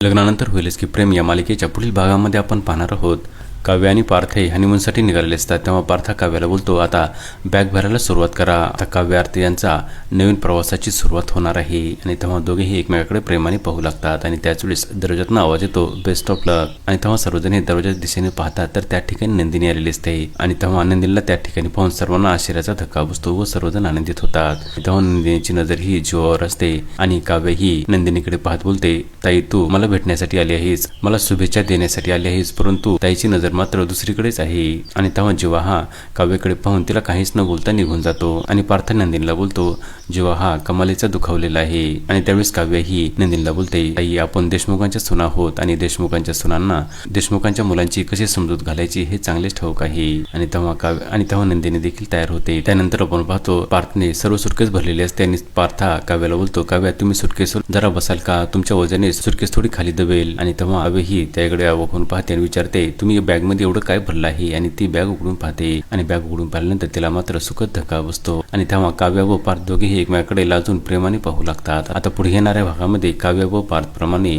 लग्नानंतर होईलच की प्रेम या मालिकेच्या पुढील भागामध्ये आपण पाहणार आहोत. काव्य आणि पार्थ हे हनीमूनसाठी निघालेले असतात. तेव्हा पार्थ काव्याला बोलतो आता बॅग भरायला सुरुवात करा. आता काव्य आरती यांचा नवीन प्रवासाची सुरुवात होणार आहे. आणि तेव्हा दोघेही एकमेकाकडे प्रेमाने पाहू लागतात आणि त्याच वेळेस दरवाजातून आवाज येतो बेस्ट ऑफ लक. आणि तेव्हा सर्वजण हे दरवाजाच्या दिशेने पाहतात तर त्या ठिकाणी नंदिनी आलेली असते. आणि तेव्हा नंदिनीला त्या ठिकाणी पाहून सर्वांना आश्चर्याचा धक्का बसतो व सर्वजण आनंदित होतात. तेव्हा नंदिनीची नजर ही जीवावर असते आणि काव्य ही नंदिनीकडे पाहत बोलते ताई तू मला भेटण्यासाठी आली आहेस. मला शुभेच्छा देण्यासाठी आली आहेस परंतु ताईची नजर मात्र दुसरीकडेच आहे. आणि तेव्हा जीवा हा काव्याकडे पाहून तिला काहीच न बोलता निघून जातो आणि पार्थ नंदिनीला बोलतो जीवा हा कमालीचा दुखावलेला आहे आणि त्यावेळेस काव्य ही नंदिनीला बोलते आई आपण देशमुखांच्या सुना आहोत आणि देशमुखांच्या सुनांना देशमुखांच्या मुलांची कशी समजूत घालायची हे चांगलेच ठाऊक आहे. आणि तेव्हा काव्य आणि तेव्हा नंदिनी देखील तयार होते. त्यानंतर आपण पाहतो पार्थने सर्व सुटकेस भरलेली असते आणि पार्था काव्याला बोलतो काव्या तुम्ही सुटकेसवर जरा बसाल का? तुमच्या वजने सुटकेस थोडी खाली दबेल. आणि तेव्हा काव्य ही त्याकडे आवकून पाहते आणि विचारते तुम्ही बॅग मध्ये एवढं काय भरलं आहे आणि ती बॅग उघडून पाहते आणि बॅग उघडून पाहिल्यानंतर तिला मात्र सुखद धक्का बसतो. आणि तेव्हा काव्य व पार्थ दोघेही एकमेकाकडे लाजून प्रेमाने पाहू लागतात. आता पुढे येणाऱ्या भागामध्ये काव्य व पार्थ प्रमाणे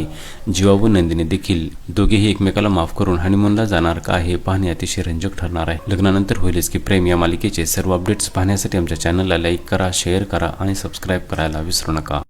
जीवा व नंदिनी देखील दोघेही एकमेकाला माफ करून हनीमूनला जाणार का हे पाहणे अतिशय रंजक ठरणार आहे. लग्नानंतर होईलच की प्रेम या मालिकेचे सर्व अपडेट्स पाहण्यासाठी आमच्या चॅनलला लाईक करा शेअर करा आणि सबस्क्राईब करायला विसरू नका.